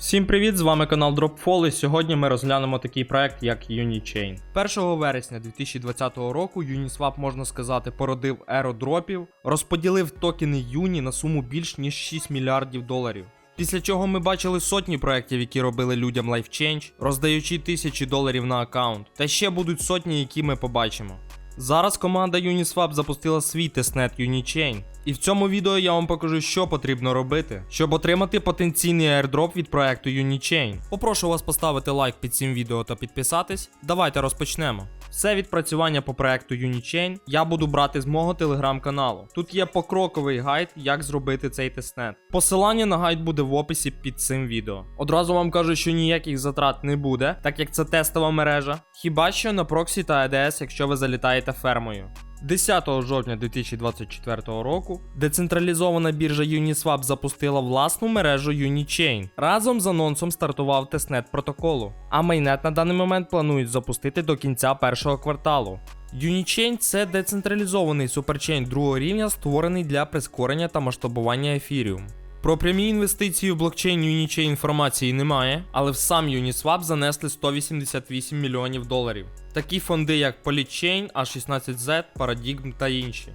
Всім привіт! З вами канал Dropfall і сьогодні ми розглянемо такий проект, як Unichain. 1 вересня 2020 року Uniswap, можна сказати, породив еру дропів, розподілив токени Юні на суму більш ніж 6 мільярдів доларів. Після чого ми бачили сотні проєктів, які робили людям LifeChange, роздаючи тисячі доларів на аккаунт. Та ще будуть сотні, які ми побачимо. Зараз команда Uniswap запустила свій тестнет Unichain. І в цьому відео я вам покажу, що потрібно робити, щоб отримати потенційний airdrop від проекту Unichain. Попрошу вас поставити лайк під цим відео та підписатись. Давайте розпочнемо. Все відпрацювання по проекту Unichain я буду брати з мого телеграм-каналу. Тут є покроковий гайд, як зробити цей тестнет. Посилання на гайд буде в описі під цим відео. Одразу вам кажу, що ніяких затрат не буде, так як це тестова мережа. Хіба що на проксі та ADS, якщо ви залітаєте фермою. 10 жовтня 2024 року децентралізована біржа Uniswap запустила власну мережу Unichain. Разом з анонсом стартував тестнет протоколу, а майнет на даний момент планують запустити до кінця першого кварталу. Unichain – це децентралізований суперчейн другого рівня, створений для прискорення та масштабування ефіріум. Про прямі інвестиції в блокчейн Unichain інформації немає, але в сам Uniswap занесли 188 мільйонів доларів. Такі фонди, як Polychain, A16Z, Paradigm та інші.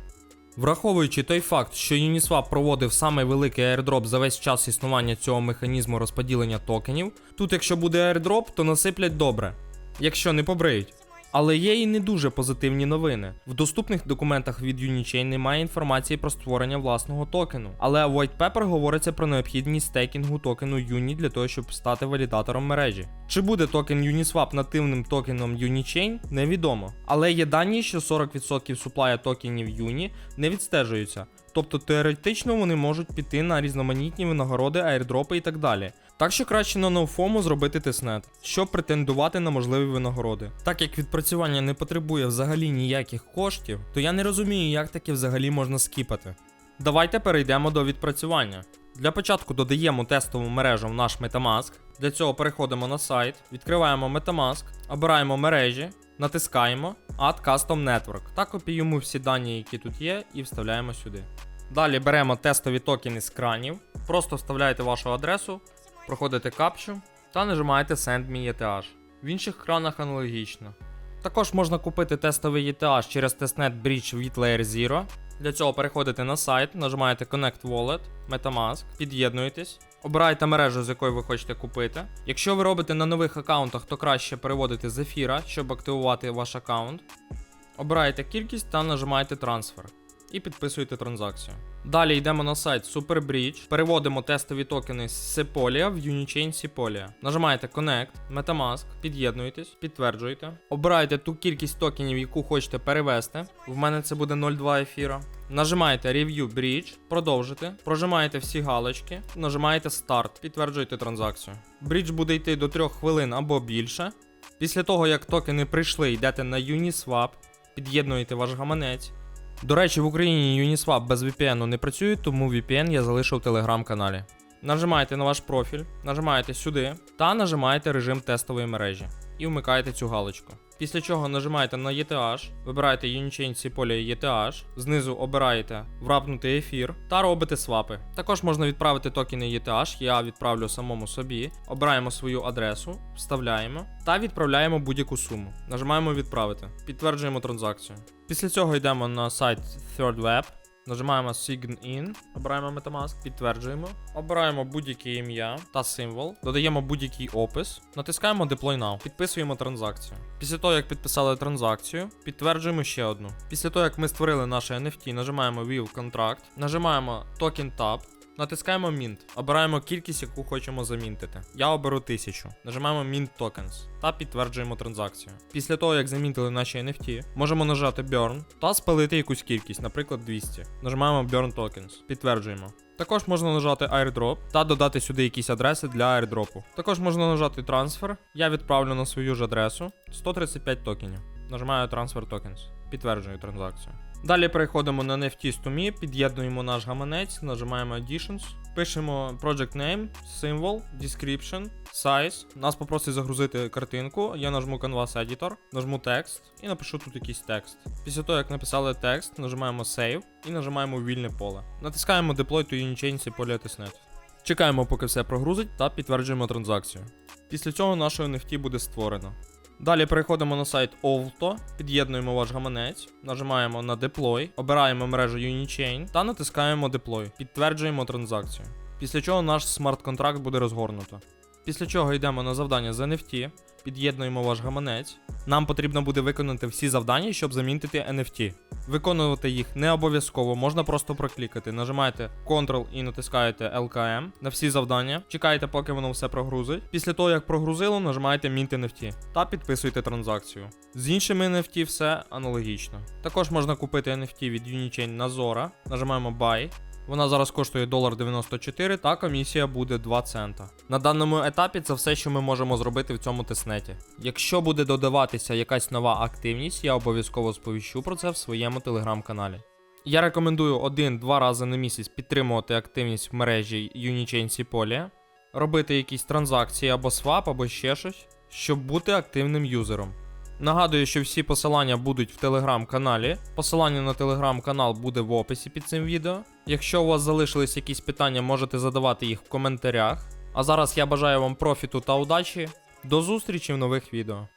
Враховуючи той факт, що Uniswap проводив самий великий airdrop за весь час існування цього механізму розподілення токенів, тут якщо буде airdrop, то насиплять добре, якщо не побриють. Але є і не дуже позитивні новини. В доступних документах від Unichain немає інформації про створення власного токену. Але White Paper говориться про необхідність стейкінгу токену Uni для того, щоб стати валідатором мережі. Чи буде токен Uniswap нативним токеном Unichain, невідомо. Але є дані, що 40% суплая токенів Uni не відстежуються. Тобто теоретично вони можуть піти на різноманітні винагороди, airdропи і так далі. Так що краще на ноуфому зробити тестнет, щоб претендувати на можливі винагороди. Так як відпрацювання не потребує взагалі ніяких коштів, то я не розумію, як таке взагалі можна скіпати. Давайте перейдемо до відпрацювання. Для початку додаємо тестову мережу в наш Metamask. Для цього переходимо на сайт, відкриваємо Metamask, обираємо мережі, натискаємо Add Custom Network та копіюємо всі дані, які тут є, і вставляємо сюди. Далі беремо тестові токени з кранів, просто вставляєте вашу адресу, проходите капчу та нажимаєте Send me ETH. В інших кранах аналогічно. Також можна купити тестовий ETH через тестнет Bridge від Layer Zero. Для цього переходите на сайт, нажимаєте Connect Wallet, Metamask, під'єднуєтесь, обираєте мережу, з якої ви хочете купити. Якщо ви робите на нових аккаунтах, то краще переводити з ефіра, щоб активувати ваш аккаунт. Обираєте кількість та нажимаєте трансфер. І підписуєте транзакцію. Далі йдемо на сайт SuperBridge, переводимо тестові токени з Sepolia в Unichain Sepolia. Нажимаєте Connect, Metamask, під'єднуєтесь, підтверджуєте. Обираєте ту кількість токенів, яку хочете перевести. В мене це буде 0,2 ефіра. Нажимаєте Review Bridge, продовжити, прожимаєте всі галочки, нажимаєте Start, підтверджуєте транзакцію. Брідж буде йти до 3 хвилин або більше. Після того, як токени прийшли, йдете на Uniswap, під'єднуєте ваш гаманець. До речі, в Україні Uniswap без VPN не працює, тому VPN я залишив в телеграм-каналі. Нажимаєте на ваш профіль, нажимаєте сюди та нажимаєте режим тестової мережі і вмикаєте цю галочку. Після чого нажимаєте на ETH, вибираєте Unichain Sepolia ETH, знизу обираєте врапнути ефір та робите свапи. Також можна відправити токени ETH, я відправлю самому собі. Обираємо свою адресу, вставляємо та відправляємо будь-яку суму. Нажимаємо відправити, підтверджуємо транзакцію. Після цього йдемо на сайт ThirdWeb. Нажимаємо Sign In, обираємо Metamask, підтверджуємо, обираємо будь-яке ім'я та символ, додаємо будь-який опис, натискаємо Deploy Now, підписуємо транзакцію. Після того, як підписали транзакцію, підтверджуємо ще одну. Після того, як ми створили наше NFT, нажимаємо View Contract, нажимаємо Token Tab, Натискаємо Mint, обираємо кількість, яку хочемо замінтити. Я оберу 1000. Нажимаємо Mint Tokens та підтверджуємо транзакцію. Після того, як замінтили наші NFT, можемо нажати Burn та спалити якусь кількість, наприклад 200. Нажимаємо Burn Tokens, підтверджуємо. Також можна нажати Airdrop та додати сюди якісь адреси для airdropу. Також можна нажати трансфер. Я відправлю на свою ж адресу 135 токенів. Нажимаю Transfer Tokens, підтверджую транзакцію. Далі переходимо на NFT to під'єднуємо наш гаманець, нажимаємо Additions, пишемо Project Name, символ, Description, Size. Нас попросить загрузити картинку. Я нажму Canvas Editor, нажму текст і напишу тут якийсь текст. Після того, як написали текст, нажимаємо Save і нажимаємо вільне поле. Натискаємо Deploy to Unichain Sepolia Testnet. Чекаємо, поки все прогрузить, та підтверджуємо транзакцію. Після цього наше NFT буде створено. Далі переходимо на сайт Ovto, під'єднуємо ваш гаманець, нажимаємо на Deploy, обираємо мережу Unichain та натискаємо Deploy, підтверджуємо транзакцію. Після чого наш смарт-контракт буде розгорнуто. Після чого йдемо на завдання з NFT, під'єднуємо ваш гаманець. Нам потрібно буде виконати всі завдання, щоб замінити NFT. Виконувати їх не обов'язково, можна просто проклікати. Нажимаєте Ctrl і натискаєте LKM на всі завдання. Чекаєте, поки воно все прогрузить. Після того, як прогрузило, нажимаєте Mint NFT та підписуєте транзакцію. З іншими NFT все аналогічно. Також можна купити NFT від Unichain на Zora. Нажимаємо Buy. Вона зараз коштує 1,94 та комісія буде 2 цента. На даному етапі це все, що ми можемо зробити в цьому тестнеті. Якщо буде додаватися якась нова активність, я обов'язково сповіщу про це в своєму телеграм-каналі. Я рекомендую один-два рази на місяць підтримувати активність в мережі Unichain Sepolia, робити якісь транзакції або свап, або ще щось, щоб бути активним юзером. Нагадую, що всі посилання будуть в телеграм-каналі. Посилання на телеграм-канал буде в описі під цим відео. Якщо у вас залишились якісь питання, можете задавати їх в коментарях. А зараз я бажаю вам профіту та удачі. До зустрічі в нових відео.